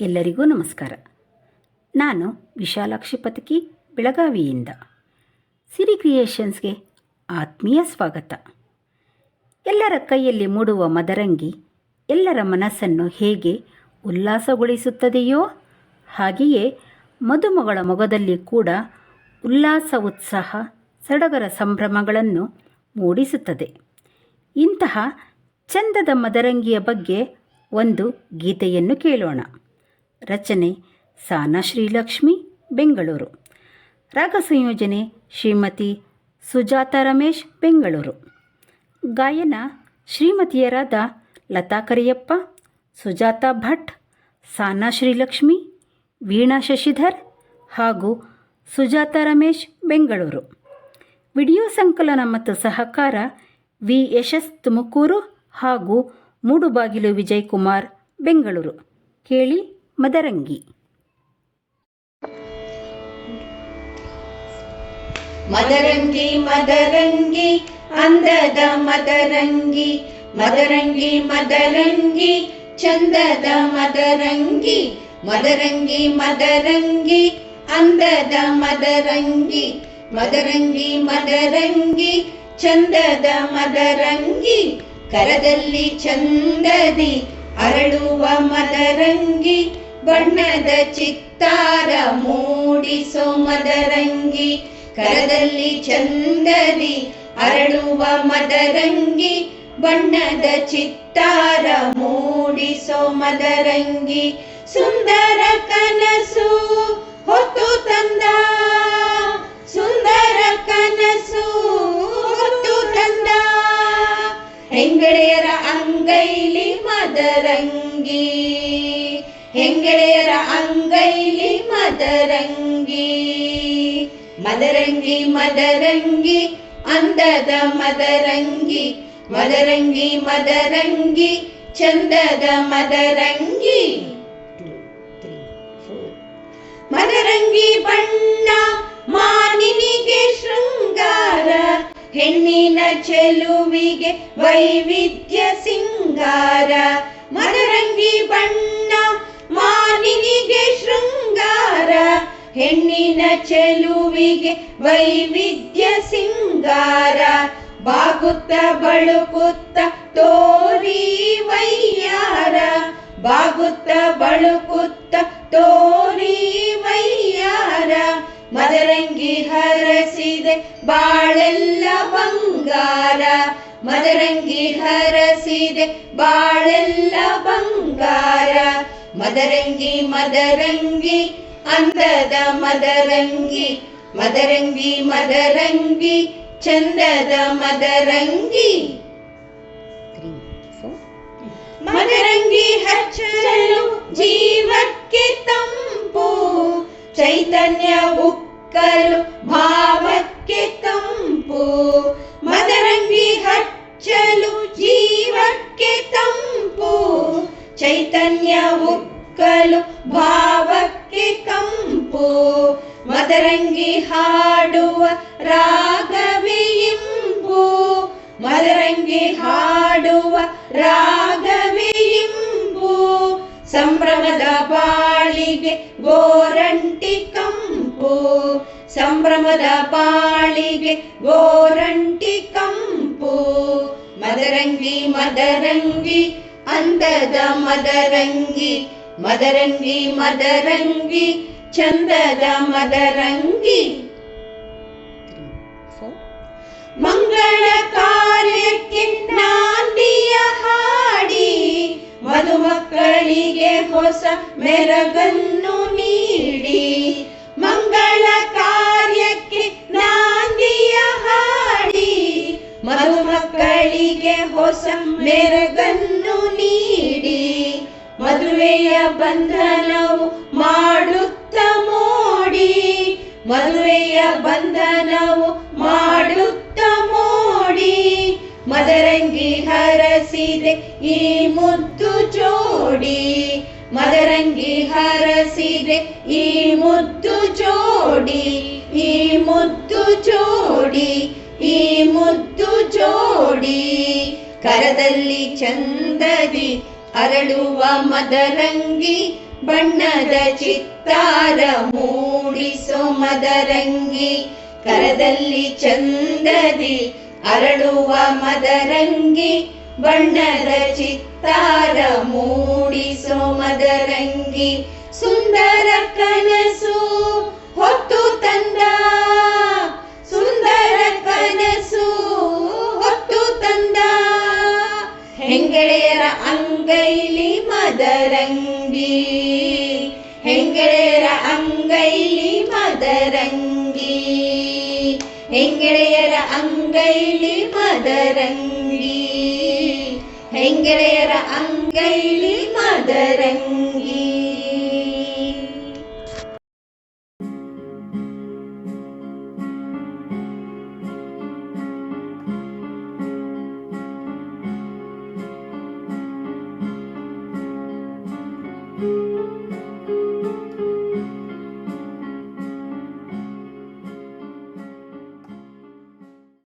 ಎಲ್ಲರಿಗೂ ನಮಸ್ಕಾರ. ನಾನು ವಿಶಾಲಾಕ್ಷಿ ಪತಕಿ ಬೆಳಗಾವಿಯಿಂದ. ಸಿರಿ ಕ್ರಿಯೇಷನ್ಸ್ಗೆ ಆತ್ಮೀಯ ಸ್ವಾಗತ. ಎಲ್ಲರ ಕೈಯಲ್ಲಿ ಮೂಡುವ ಮದರಂಗಿ ಎಲ್ಲರ ಮನಸ್ಸನ್ನು ಹೇಗೆ ಉಲ್ಲಾಸಗೊಳಿಸುತ್ತದೆಯೋ ಹಾಗೆಯೇ ಮದುಮಗಳ ಮೊಗದಲ್ಲಿ ಕೂಡ ಉಲ್ಲಾಸ, ಉತ್ಸಾಹ, ಸಡಗರ ಸಂಭ್ರಮಗಳನ್ನು ಮೂಡಿಸುತ್ತದೆ. ಇಂತಹ ಚಂದದ ಮದರಂಗಿಯ ಬಗ್ಗೆ ಒಂದು ಗೀತೆಯನ್ನು ಕೇಳೋಣ. ರಚನೆ ಸಾನಾ ಶ್ರೀಲಕ್ಷ್ಮಿ, ಬೆಂಗಳೂರು. ರಾಗ ಸಂಯೋಜನೆ ಶ್ರೀಮತಿ ಸುಜಾತ ರಮೇಶ್, ಬೆಂಗಳೂರು. ಗಾಯನ ಶ್ರೀಮತಿಯರಾದ ಲತಾ ಕರಿಯಪ್ಪ, ಸುಜಾತ ಭಟ್, ಸಾನಾ ಶ್ರೀಲಕ್ಷ್ಮಿ, ವೀಣಾ ಶಶಿಧರ್ ಹಾಗೂ ಸುಜಾತ ರಮೇಶ್, ಬೆಂಗಳೂರು. ವಿಡಿಯೋ ಸಂಕಲನ ಮತ್ತು ಸಹಕಾರ ವಿ ಯಶಸ್ ತುಮಕೂರು ಹಾಗೂ ಮೂಡುಬಾಗಿಲು ವಿಜಯ್ ಕುಮಾರ್, ಬೆಂಗಳೂರು. ಕೇಳಿ ಮದರಂಗಿ. ಮದರಂಗಿ ಮದರಂಗಿ, ಅಂದದ ಮದರಂಗಿ ಮದರಂಗಿ ಮದರಂಗಿ, ಚಂದದ ಮದರಂಗಿ ಮದರಂಗಿ ಮದರಂಗಿ, ಅಂದದ ಮದರಂಗಿ ಮದರಂಗಿ ಮದರಂಗಿ, ಚಂದದ ಮದರಂಗಿ, ಕರದಲ್ಲಿ ಚಂದದಿ ಅರಳುವ ಮದರಂಗಿ ಬಣ್ಣದ ಚಿತ್ತಾರ ಮೂಡಿಸೋ ಮದರಂಗಿ ಕರದಲ್ಲಿ ಚಂದದಿ ಅರಳುವ ಮದರಂಗಿ, ಬಣ್ಣದ ಚಿತ್ತಾರ ಮೂಡಿಸೋ ಮದರಂಗಿ ಸುಂದರ ಕನಸು ಹೊತ್ತು ತಂದ. ಸುಂದರ ಕನಸು ಹೊತ್ತು ತಂದ. ಹೆಂಗಡೆಯರ ಅಂಗೈಲಿ ಮದರಂಗಿ. ಹೆಂಗಳೆಯರ ಅಂಗೈಲಿ ಮದರಂಗಿ. ಮದರಂಗಿ ಮದರಂಗಿ, ಅಂದದ ಮದರಂಗಿ. ಮದರಂಗಿ ಮದರಂಗಿ, ಚಂದದ ಮದರಂಗಿ. ಮದರಂಗಿ ಬಣ್ಣ ಮಾನಿನಿಗೆ ಶೃಂಗಾರ. ಹೆಣ್ಣಿನ ಚೆಲುವಿಗೆ ವೈವಿಧ್ಯ ಸಿಂಗಾರ. ಮದರಂಗಿ ಬಣ್ಣ ಹೆಣ್ಣಿನ ಚೆಲುವಿಗೆ ವೈವಿಧ್ಯ ಸಿಂಗಾರ, ಬಾಗುತ್ತ ಬಳುಕುತ್ತ ತೋರಿ ವೈಯಾರ, ಬಾಗುತ್ತ ಬಳುಕುತ್ತ ತೋರಿ ವೈಯಾರ, ಮದರಂಗಿ ಹರಸಿದೆ ಬಾಳೆಲ್ಲ ಬಂಗಾರ, ಮದರಂಗಿ ಹರಸಿದೆ ಬಾಳೆಲ್ಲ ಬಂಗಾರ, ಮದರಂಗಿ ಮದರಂಗಿ ಅಂದದ ಮದರಂಗಿ ಮದರಂಗಿ ಮದರಂಗಿ ಚಂದದ ಮದರಂಗಿ ಮದರಂಗಿ ಹಚ್ಚಲು ಜೀವಕ್ಕೆ ತಂಪು ಚೈತನ್ಯ ಉಕ್ಕಲು ಭಾವಕ್ಕೆ ತಂಪು ಮದರಂಗಿ ಹಚ್ಚಲು ಜೀವಕ್ಕೆ ತಂಪು ಚೈತನ್ಯ ಉಕ್ಕಲು ಭಾವಕ್ಕೆ ಕಂಪು ಮದರಂಗಿ ಹಾಡುವ ರಾಗವೇ ಇಂಪು. ಮದರಂಗಿ ಹಾಡುವ ರಾಗವೇ ಇಂಪು. ಸಂಭ್ರಮದ ಬಾಳಿಗೆ ಗೋರಂಟಿ ಕಂಪು. ಸಂಭ್ರಮದ ಬಾಳಿಗೆ ಗೋರಂಟಿ ಕಂಪು. ಮದರಂಗಿ ಮದರಂಗಿ, ಅಂದದ ಮದರಂಗಿ. ಮದರಂಗಿ ಮದರಂಗಿ ಚಂದದ ಮದರಂಗಿ. ಮಂಗಳ ಕಾರ್ಯಕ್ಕೆ ನಾಂದಿಯ ಹಾಡಿ ಮಧುಮಕ್ಕಳಿಗೆ ಹೊಸ ಮೆರಗನ್ನು ನೀಡಿ. ಮಂಗಳ ಕಾರ್ಯಕ್ಕೆ ನಾಂದಿಯ ಹಾಡಿ ಮಧುಮಕ್ಕಳಿಗೆ ಹೊಸ ಮೆರಗನ್ನು ನೀಡಿ. ಮದುವೆಯ ಬಂಧನವು ಮಾಡುತ್ತ ಮೋಡಿ. ಮದುವೆಯ ಬಂಧನವು ಮಾಡುತ್ತ ಮೋಡಿ. ಮದರಂಗಿ ಹರಸಿದೆ ಈ ಮುದ್ದು ಜೋಡಿ. ಮದರಂಗಿ ಹರಸಿದೆ ಈ ಮುದ್ದು ಜೋಡಿ. ಈ ಮುದ್ದು ಜೋಡಿ, ಈ ಮುದ್ದು ಜೋಡಿ. ಕರದಲ್ಲಿ ಚಂದದಿ ಅರಳುವ ಮದರಂಗಿ, ಬಣ್ಣದ ಚಿತ್ತಾರ ಮೂಡಿಸೋ ಮದರಂಗಿ. ಕರದಲ್ಲಿ ಚಂದದಿ ಅರಳುವ ಮದರಂಗಿ, ಬಣ್ಣದ ಚಿತ್ತಾರ ಮೂಡಿಸೋ ಮದರಂಗಿ. ಸುಂದರ ಕನಸು ಹೊತ್ತು ತಂದ ಅಂಗೈಲಿ ಮದರಂಗಿ. ಹೆಂಗಳೆಯರ ಅಂಗೈಲಿ ಮದರಂಗಿ. ಹೆಂಗಳೆಯರ ಅಂಗೈಲಿ ಮದರಂಗಿ.